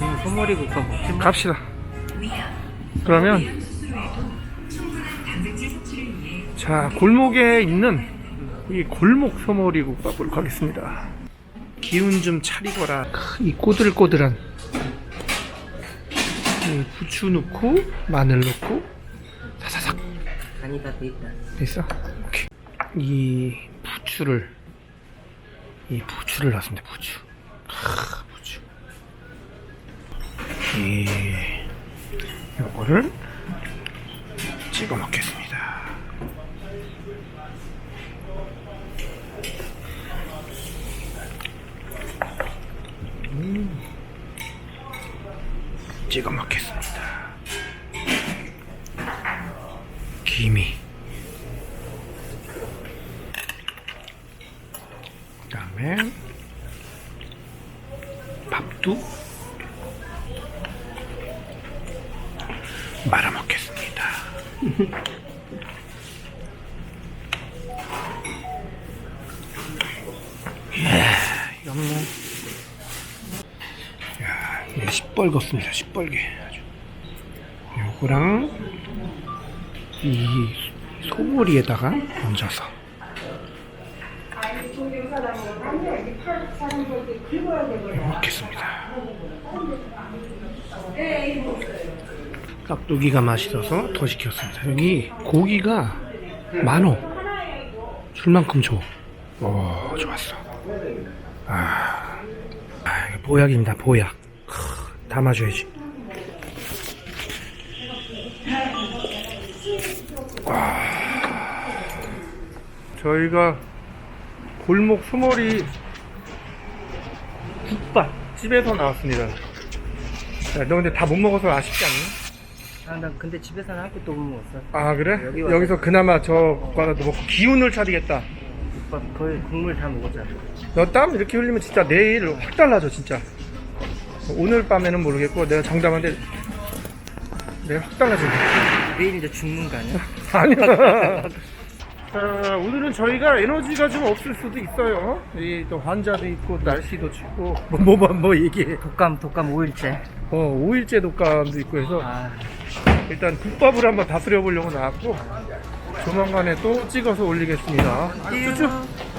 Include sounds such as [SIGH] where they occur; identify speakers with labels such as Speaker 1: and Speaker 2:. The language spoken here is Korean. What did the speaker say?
Speaker 1: 그냥 소머리 국밥 먹지 뭐.
Speaker 2: 갑시다. 그러면 자 골목에 있는 이 골목 소머리 국밥으로 가겠습니다. 기운 좀 차리거라. 이 꼬들꼬들한 이 부추 넣고 마늘 넣고 사사삭
Speaker 1: 간이 다돼 있다.
Speaker 2: 됐어? 오케이. 이 부추를 이 부추를 넣습니다. 부추. 이 요거를 찍어 먹겠습니다. 음. 찍어 먹겠습니다. 김이. 그 다음에 밥도 말아 먹겠습니다. 이건 뭐, 야, 이게 시뻘겋습니다. 시뻘게 아주. 요거랑 이 소머리에다가 얹어서. 먹겠습니다. 깍두기가 맛있어서 더 시켰습니다. 여기 고기가 많어. 줄 만큼 줘. 오, 좋았어. 아, 아 보약입니다. 보약. 크, 담아줘야지. 와. 저희가 골목 수머리 국밥 집에서 나왔습니다. 야, 너 근데 다 못 먹어서 아쉽지 않니?
Speaker 1: 아, 나 근데 집에서는 한 끼도 못 먹었어.
Speaker 2: 아 그래?
Speaker 1: 여기 와서-
Speaker 2: 여기서 그나마 저거라도 먹고 기운을 차리겠다.
Speaker 1: 국밥 거의 국물 다 먹었잖아.
Speaker 2: 너 땀 이렇게 흘리면 진짜 내일 확 달라져 진짜. 오늘 밤에는 모르겠고 내가 장담한데 내가 확 달라져.
Speaker 1: 내일 이제 죽는 거 아니야? [LAUGHS]
Speaker 2: 아니야. [LAUGHS] 자, 오늘은 저희가 에너지가 좀 없을 수도 있어요. 이 또 환자도 있고 날씨도 춥고 뭐뭐 뭐, 뭐 얘기해.
Speaker 1: 독감, 독감 5일째.
Speaker 2: 어 5일째 독감도 있고 해서
Speaker 1: 아,
Speaker 2: 일단 국밥을 한번 다스려 보려고 나왔고 조만간에 또 찍어서 올리겠습니다. 쭈쭈.